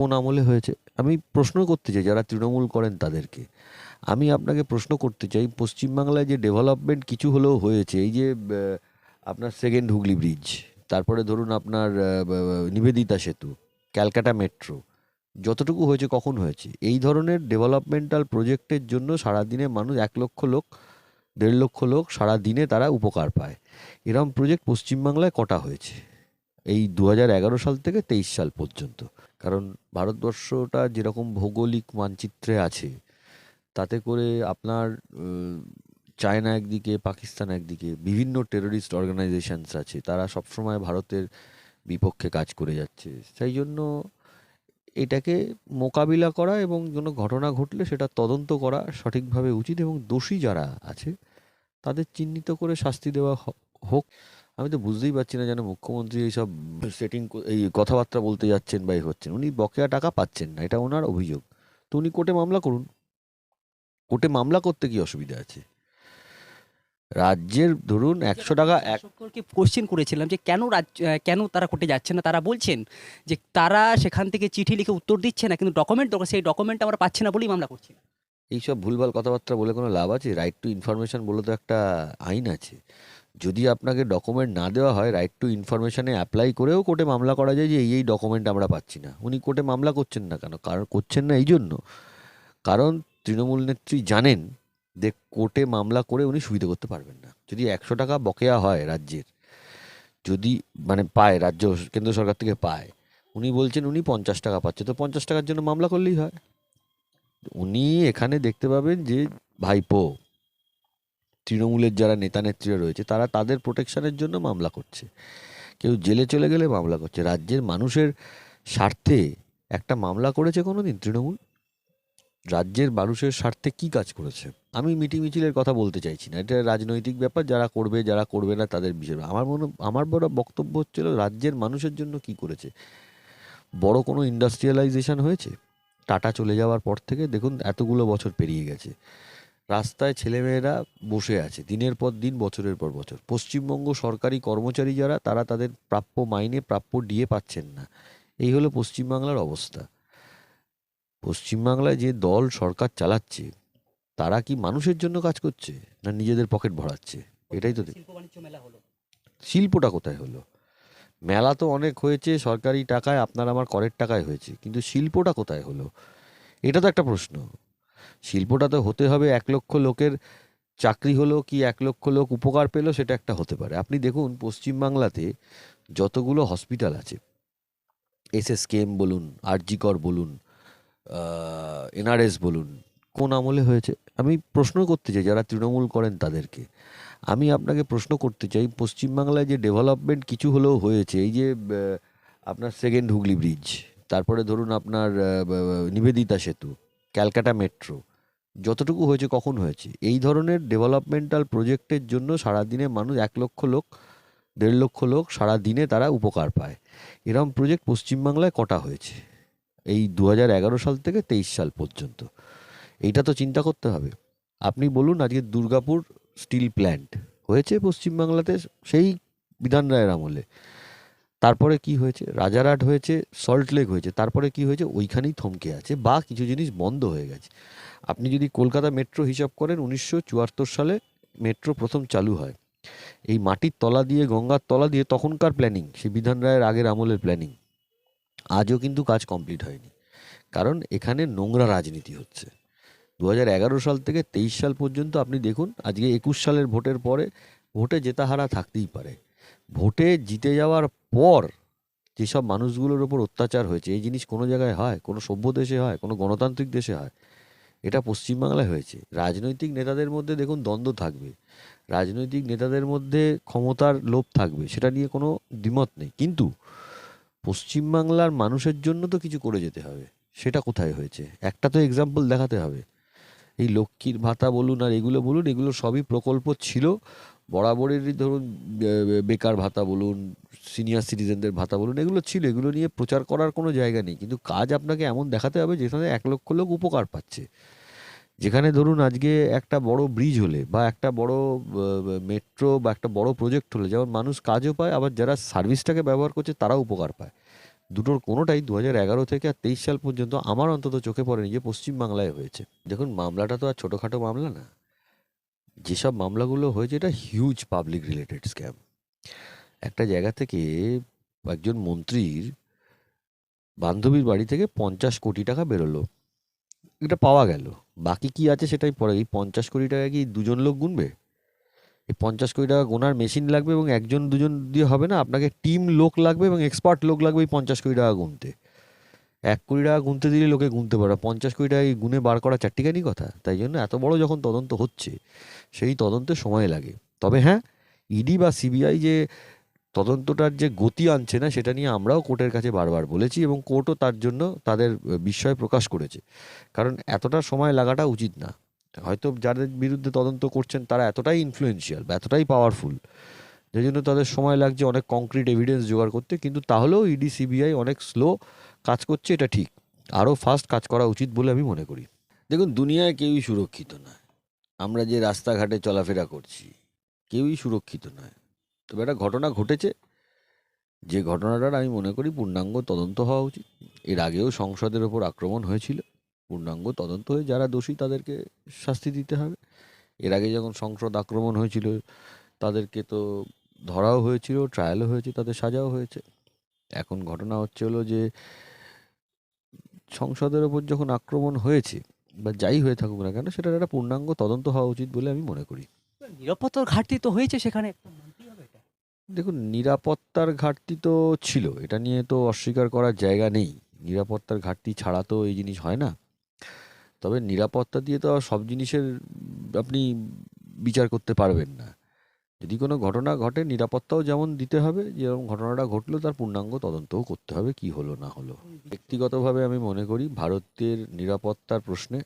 কোন আমলে হয়েছে? আমি প্রশ্ন করতে চাই, যারা তৃণমূল করেন তাদেরকে। আমি আপনাকে প্রশ্ন করতে চাই, পশ্চিমবাংলায় যে ডেভেলপমেন্ট কিছু হলেও হয়েছে, এই যে আপনার সেকেন্ড হুগলি ব্রিজ তারপরে ধরুন আপনার নিবেদিতা সেতু, ক্যালকাটা মেট্রো যতটুকু হয়েছে কখন হয়েছে? এই ধরনের ডেভেলপমেন্টাল প্রজেক্টের জন্য সারাদিনে মানুষ এক লক্ষ লোক, দেড় লক্ষ লোক সারা দিনে তারা উপকার পায়। এরম প্রজেক্ট পশ্চিমবাংলায় কটা হয়েছে? এই দু সাল থেকে তেইশ সাল পর্যন্ত। কারণ ভারতবর্ষটা যেরকম ভৌগোলিক মানচিত্রে আছে, তাতে করে আপনার চায়না একদিকে, পাকিস্তান একদিকে, বিভিন্ন টেররিস্ট অর্গানাইজেশনস আছে, তারা সবসময় ভারতের বিপক্ষে কাজ করে যাচ্ছে। সেই জন্য এটাকে মোকাবিলা করা এবং কোনো ঘটনা ঘটলে সেটা তদন্ত করা সঠিকভাবে উচিত এবং দোষী যারা আছে, তাদের চিহ্নিত করে শাস্তি দেওয়া হোক। আমি তো বুঝতেই পারছি না যেন মুখ্যমন্ত্রী এইসব সেটিং এই কথাবার্তা বলতে যাচ্ছেন বা এই হচ্ছেন। উনি বকেয়া টাকা পাচ্ছেন না এটা ওনার অভিযোগ। তো উনি কোর্টে মামলা করুন। কোর্টে মামলা করতে কি অসুবিধা আছে? রাজ্যের ধরুন একশো টাকা এক কোশ্চেন করেছিলাম যে কেন রাজ্য কেন তারা কোর্টে যাচ্ছে না? তারা বলছেন যে তারা সেখান থেকে চিঠি লিখে উত্তর দিচ্ছে না কিন্তু ডকুমেন্ট দরকার সেই ডকুমেন্ট আমরা পাচ্ছি না বলেই মামলা করছি। এইসব ভুলভাল কথাবার্তা বলে কোনো লাভ আছে? রাইট টু ইনফরমেশন বলে তো একটা আইন আছে। যদি আপনাকে ডকুমেন্ট না দেওয়া হয় রাইট টু ইনফরমেশনে অ্যাপ্লাই করেও কোর্টে মামলা করা যায় যে, এই এই ডকুমেন্ট আমরা পাচ্ছি না। উনি কোর্টে মামলা করছেন না কেন? কারণ, করছেন না এই জন্য। কারণ, তৃণমূল নেত্রী জানেন যে কোর্টে মামলা করে উনি সুবিধা করতে পারবেন না। যদি একশো টাকা বকেয়া হয় রাজ্যের, যদি মানে পায়, রাজ্য, কেন্দ্র সরকার থেকে পায়, উনি বলছেন উনি পঞ্চাশ টাকা পাচ্ছে। তো পঞ্চাশ টাকার জন্য মামলা করলেই হয়। উনি এখানে দেখতে পাবেন যে, ভাইপো তৃণমূলের যারা নেতা নেত্রীরা রয়েছে, তারা তাদের প্রোটেকশনের জন্য মামলা করছে। কেউ জেলে চলে গেলে মামলা করছে। রাজ্যের মানুষের স্বার্থে একটা মামলা করেছে কোনো দিন তৃণমূল? রাজ্যের মানুষের স্বার্থে কি কাজ করেছে? আমি মিটিং মিছিলের কথা বলতে চাইছি না। এটা রাজনৈতিক ব্যাপার, যারা করবে যারা করবে না তাদের বিষয় আমার মনে, আমার বড় বক্তব্য হচ্ছিল, রাজ্যের মানুষের জন্য কি করেছে? বড় কোনো ইন্ডাস্ট্রিয়ালাইজেশন হয়েছে? টাটা চলে যাওয়ার পর থেকে দেখুন, এতগুলো বছর পেরিয়ে গেছে। রাস্তায় ছেলেমেয়েরা বসে আছে, দিনের পর দিন, বছরের পর বছর। পশ্চিমবঙ্গ সরকারি কর্মচারী যারা, তারা তাদের প্রাপ্য মাইনে, প্রাপ্য ডিএ পাচ্ছেন না। এই হলো পশ্চিমবাংলার অবস্থা। পশ্চিমবাংলায় যে দল সরকার চালাচ্ছে, তারা কি মানুষের জন্য কাজ করছে, না নিজেদের পকেট ভরাচ্ছে? এটাই তো শিল্পটা কোথায় হলো? মেলা তো অনেক হয়েছে, সরকারি টাকায় আপনার আমার করের টাকায় হয়েছে, কিন্তু শিল্পটা কোথায় হলো? এটা তো একটা প্রশ্ন। শিল্পটা তো হতে হবে, এক লক্ষ লোকের চাকরি হলো কি এক লক্ষ লোক উপকার পেল সেটা একটা হতে পারে। আপনি দেখুন পশ্চিমবাংলাতে যতগুলো হসপিটাল আছে এসএসকেএম বলুন আরজিকর বলুন এনআরএস বলুন, কোন আমলে হয়েছে? আমি প্রশ্ন করতে চাই, যারা তৃণমূল করেন তাদেরকে, আমি আপনাকে প্রশ্ন করতে চাই পশ্চিমবাংলায় যে ডেভেলপমেন্ট কিছু হলেও হয়েছে, এই যে আপনার সেকেন্ড হুগলি ব্রিজ তারপরে ধরুন আপনার নিবেদিতা সেতু ক্যালকাটা মেট্রো। যতটুকু হয়েছে কখন হয়েছে? এই ধরনের ডেভেলপমেন্টাল প্রজেক্টের জন্য সারাদিনে মানুষ এক লক্ষ লোক, দেড় লক্ষ লোক সারা দিনে তারা উপকার পায়। এরম প্রজেক্ট পশ্চিমবাংলায় কটা হয়েছে? এই দু সাল থেকে তেইশ সাল পর্যন্ত। এইটা তো চিন্তা করতে হবে। আপনি বলুন আজকে দুর্গাপুর স্টিল প্ল্যান্ট হয়েছে পশ্চিমবাংলাতে? সেই বিধান রায়ের আমলে। তারপরে কি হয়েছে? রাজারহাট হয়েছে, সল্ট লেক হয়েছে, তারপরে কি হয়েছে? ওইখানেই থমকে আছে বা কিছু জিনিস বন্ধ হয়ে গেছে। আপনি যদি কলকাতা মেট্রো হিসাব করেন, উনিশশো চুয়াত্তর সালে মেট্রো প্রথম চালু হয়। এই মাটির তলা দিয়ে, গঙ্গার তলা দিয়ে তখনকার প্ল্যানিং সেই বিধান রায়ের আগের আমলের প্ল্যানিং। আজও কিন্তু কাজ কমপ্লিট হয়নি। কারণ এখানে নোংরা রাজনীতি হচ্ছে। দু সাল থেকে তেইশ সাল পর্যন্ত আপনি দেখুন, আজকে একুশ সালের ভোটের পরে ভোটে জেতা হারা থাকতেই পারে। ভোটে জিতে যাওয়ার পর যেসব মানুষগুলোর ওপর অত্যাচার হয়েছে, এই জিনিস কোনো জায়গায় হয়? কোনো সভ্য দেশে হয়? কোনো গণতান্ত্রিক দেশে হয়? এটা পশ্চিমবাংলায় হয়েছে। রাজনৈতিক নেতাদের মধ্যে দেখুন দ্বন্দ্ব থাকবে। রাজনৈতিক নেতাদের মধ্যে ক্ষমতার লোভ থাকবে, সেটা নিয়ে কোনো দ্বিমত নেই। কিন্তু পশ্চিমবাংলার মানুষের জন্য তো কিছু করে যেতে হবে। সেটা কোথায় হয়েছে? একটা তো এক্সাম্পল দেখাতে হবে। এই লক্ষ্মীর ভাতা বলুন আর এগুলো বলুন, এগুলো সবই প্রকল্প ছিল। বরাবরেরই ধরুন বেকার ভাতা বলুন সিনিয়র সিটিজেনদের ভাতা বলুন, এগুলো ছিল, এগুলো নিয়ে প্রচার করার কোনো জায়গা নেই। কিন্তু কাজ আপনাকে এমন দেখাতে হবে যেখানে এক লক্ষ লোক উপকার পাচ্ছে। যেখানে ধরুন, আজকে একটা বড় ব্রিজ হলে বা একটা বড় মেট্রো বা একটা বড় প্রজেক্ট হলে, যেমন মানুষ কাজও পায়, আবার যারা সার্ভিসটাকে ব্যবহার করছে, তারাও উপকার পায়। দুটোর কোনোটাই দু এগারো থেকে আর তেইশ সাল পর্যন্ত আমার অন্তত চোখে পড়েনি যে পশ্চিমবাংলায় হয়েছে। দেখুন, মামলাটা তো আর ছোটোখাটো মামলা না। যেসব মামলাগুলো হয়েছে, এটা হিউজ পাবলিক রিলেটেড স্ক্যাম একটা জায়গা থেকে একজন মন্ত্রীর বান্ধবীর বাড়ি থেকে পঞ্চাশ কোটি টাকা বেরোলো। এটা পাওয়া গেল। বাকি কি আছে সেটাই পরে, এই পঞ্চাশ কোটি টাকা কি দুজন লোক গুনবে? এই পঞ্চাশ কোটি টাকা গোনার মেশিন লাগবে এবং একজন দুজন দিয়ে হবে না, আপনাকে টিম লোক লাগবে এবং এক্সপার্ট লোক লাগবে এই পঞ্চাশ কোটি টাকা গুনতে। এক কোটি টাকা গুনতে দিলে লোকে গুনতে পারে পঞ্চাশ কোটি টাকা গুনে বার করা চারটিখানি কথা। তাই জন্য এত বড় যখন তদন্ত হচ্ছে, সেই তদন্তে সময় লাগে। তবে হ্যাঁ ইডি বা সিবিআই যে তদন্তটার যে গতি আনছে না, সেটা নিয়ে আমরাও কোর্টের কাছে বারবার বলেছি এবং কোর্টও তার জন্য তাদের বিস্ময় প্রকাশ করেছে। কারণ এতটা সময় লাগাটা উচিত না। হয়তো যাদের বিরুদ্ধে তদন্ত করছেন, তারা এতটাই ইনফ্লুয়েন্সিয়াল বা এতটাই পাওয়ারফুল যে জন্য তাদের সময় লাগছে অনেক কংক্রিট এভিডেন্স জোগাড় করতে। কিন্তু তাহলেও ইডি সিবিআই অনেক স্লো কাজ করছে, এটা ঠিক। আরও ফাস্ট কাজ করা উচিত বলে আমি মনে করি। দেখুন, দুনিয়ায় কেউই সুরক্ষিত নয়। আমরা যে রাস্তাঘাটে চলাফেরা করছি, কেউই সুরক্ষিত নয়। তবে একটা ঘটনা ঘটেছে। যে ঘটনাটার আমি মনে করি পূর্ণাঙ্গ তদন্ত হওয়া উচিত। এর আগেও সংসদের ওপর আক্রমণ হয়েছিল। পূর্ণাঙ্গ তদন্ত হয়ে যারা দোষী, তাদেরকে শাস্তি দিতে হবে। এর আগে যখন সংসদ আক্রমণ হয়েছিল, তাদেরকে তো ধরাও হয়েছিল ট্রায়ালও হয়েছে, তাদের সাজাও হয়েছে। এখন ঘটনা হচ্ছে হলো যে সংসদের ওপর যখন আক্রমণ হয়েছে বা যাই হয়ে থাকুক না কেন সেটার একটা পূর্ণাঙ্গ তদন্ত হওয়া উচিত বলে আমি মনে করি। নিরাপত্তার ঘাটতি তো হয়েছে সেখানে। দেখুন নিরাপত্তার ঘাটতি তো ছিল এটা নিয়ে তো অস্বীকার করার জায়গা নেই। নিরাপত্তার ঘাটতি ছাড়া তো এই জিনিস হয় না। তবে নিরাপত্তা দিয়ে তো আর সব জিনিসের আপনি বিচার করতে পারবেন না। যদি কোনো ঘটনা ঘটে নিরাপত্তাও যেমন দিতে হবে যেরকম ঘটনাটা ঘটলো তার পূর্ণাঙ্গ তদন্তও করতে হবে কি হলো না হলো। ব্যক্তিগতভাবে আমি মনে করি ভারতের নিরাপত্তার প্রশ্নে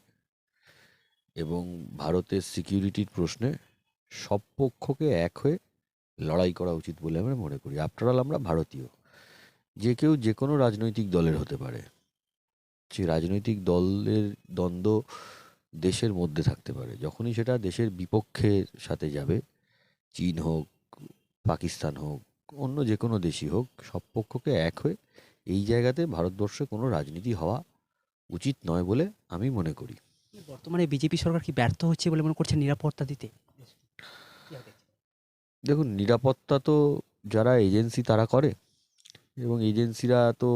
এবং ভারতের সিকিউরিটির প্রশ্নে সব পক্ষকে এক হয়ে লড়াই করা উচিত বলে আমরা মনে করি। আফটার অল আমরা ভারতীয়। যে কেউ যে কোনো রাজনৈতিক দলের হতে পারে। সে রাজনৈতিক দলের দ্বন্দ্ব দেশের মধ্যে থাকতে পারে। যখনই সেটা দেশের বিপক্ষের সাথে যাবে চীন হোক পাকিস্তান হোক অন্য যে কোনো দেশই হোক সব পক্ষকে এক হয়ে এই জায়গাতে ভারতবর্ষে কোনো রাজনীতি হওয়া উচিত নয় বলে আমি মনে করি। বর্তমানে বিজেপি সরকার কি ব্যর্থ হচ্ছে বলে মনে করছে নিরাপত্তা দিতে? দেখুন নিরাপত্তা তো যারা এজেন্সি তারা করে এবং এজেন্সিরা তো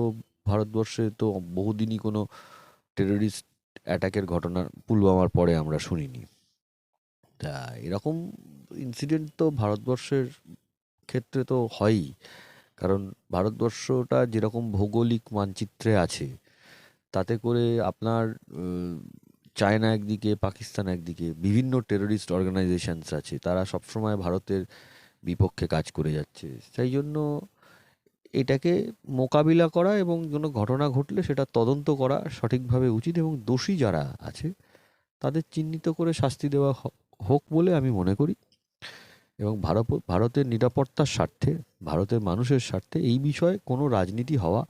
ভারতবর্ষে তো বহুদিনই কোনো টেররিস্ট অ্যাটাকের ঘটনা পুলওয়ামার পরে আমরা শুনিনি। তা এরকম ইনসিডেন্ট তো ভারতবর্ষের ক্ষেত্রে তো হয়ই। কারণ ভারতবর্ষটা যেরকম ভৌগোলিক মানচিত্রে আছে, তাতে করে আপনার চায়না একদিকে, পাকিস্তান একদিকে, বিভিন্ন টেররিস্ট অর্গানাইজেশনস আছে, তারা সবসময় ভারতের বিপক্ষে কাজ করে যাচ্ছে। সেই জন্য এটাকে মোকাবিলা করা এবং কোনো ঘটনা ঘটলে সেটা তদন্ত করা সঠিকভাবে উচিত এবং দোষী যারা আছে, তাদের চিহ্নিত করে শাস্তি দেওয়া হোক বলে আমি মনে করি। এবং ভারত ভারতের নিরাপত্তার স্বার্থে, ভারতের মানুষের স্বার্থে এই বিষয়ে কোনো রাজনীতি হওয়া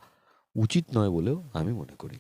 উচিত নয় বলেও আমি মনে করি।